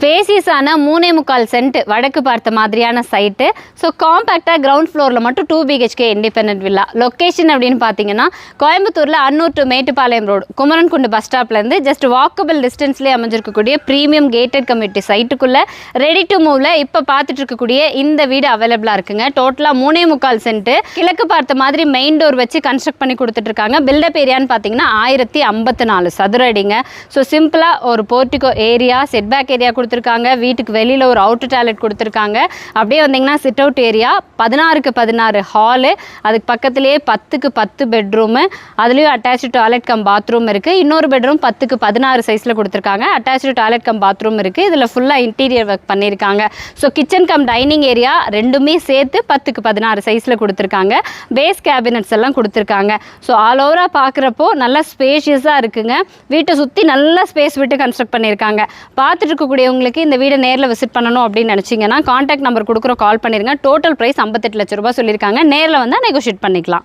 ஸ்பேசியஸான மூணே முக்கால் சென்ட் வடக்கு பார்த்த மாதிரியான சைட்டு ஸோ காம்பேக்டாக கிரவுண்ட் ஃப்ளோரில் மட்டும் two BHK independent villa location அப்படின்னு பார்த்தீங்கன்னா கோயம்புத்தூரில் Annur to Mettupalayam road Kumarankundu bus ஸ்டாப்லேருந்து just walkable டிஸ்டன்ஸ்லேயே அமைஞ்சிருக்கக்கூடிய ப்ரீமியம் கேட்டட் கம்யூனிட்டி சைட்டுக்குள்ளே ரெடி டு மூவில் இப்போ பார்த்துட்டு இருக்கக்கூடிய இந்த வீடு அவைலபிளாக இருக்குங்க. டோட்டலாக மூணே முக்கால் சென்ட்டு கிழக்கு பார்த்த மாதிரி மெயின் டோர் வச்சு கன்ஸ்ட்ரக்ட் பண்ணி கொடுத்துட்ருக்காங்க பில்டப் ஏரியான்னு பார்த்தீங்கன்னா ஆயிரத்தி ஐம்பத்தி நாலு சதுர அடிங்க. ஸோ சிம்பிளாக ஒரு போர்ட்டிகோ ஏரியா செட்பேக் ஏரியா கொடுத்து கொடுத்துருக்காங்க. வீட்டுக்கு வெளியில் ஒரு அவுட்டர் டாய்லெட் கொடுத்துருக்காங்க. அப்படியே வந்தீங்கன்னா சிட் அவுட் ஏரியா பதினாறுக்கு பதினாறு ஹாலு அதுக்கு பக்கத்துலேயே பத்துக்கு பத்து பெட்ரூமு அதுலேயும் அட்டாச்சு டாய்லெட் கம் பாத்ரூம் இருக்குது இன்னொரு பெட்ரூம் பத்துக்கு பதினாறு சைஸில் கொடுத்துருக்காங்க. அட்டாச்சு டாய்லெட் கம் பாத்ரூம் இருக்குது இதில் ஃபுல்லாக இன்டீரியர் ஒர்க் பண்ணியிருக்காங்க so kitchen cum dining area ரெண்டுமே சேர்த்து பத்துக்கு பதினாறு சைஸில் கொடுத்துருக்காங்க. பேஸ் கேபினட்ஸ் எல்லாம் கொடுத்துருக்காங்க. ஸோ ஆல் ஓவராக பார்க்குறப்போ நல்லா ஸ்பேஷியஸாக இருக்குங்க. வீட்டை சுற்றி நல்லா ஸ்பேஸ் விட்டு கன்ஸ்ட்ரக்ட் பண்ணியிருக்காங்க பார்த்துட்டு உங்களுக்கு இந்த வீடை நேரில் விசிட் பண்ணணும் அப்படின்னு நினச்சிங்கன்னா காண்டாக்ட் நம்பர் கொடுக்குறோம் கால் பண்ணிருங்க. டோட்டல் ப்ரைஸ் ஐம்பத்தெட்டு லட்ச ரூபா சொல்லியிருக்காங்க. நேரில் வந்தால் நெகோஷியேட் பண்ணிக்கலாம்.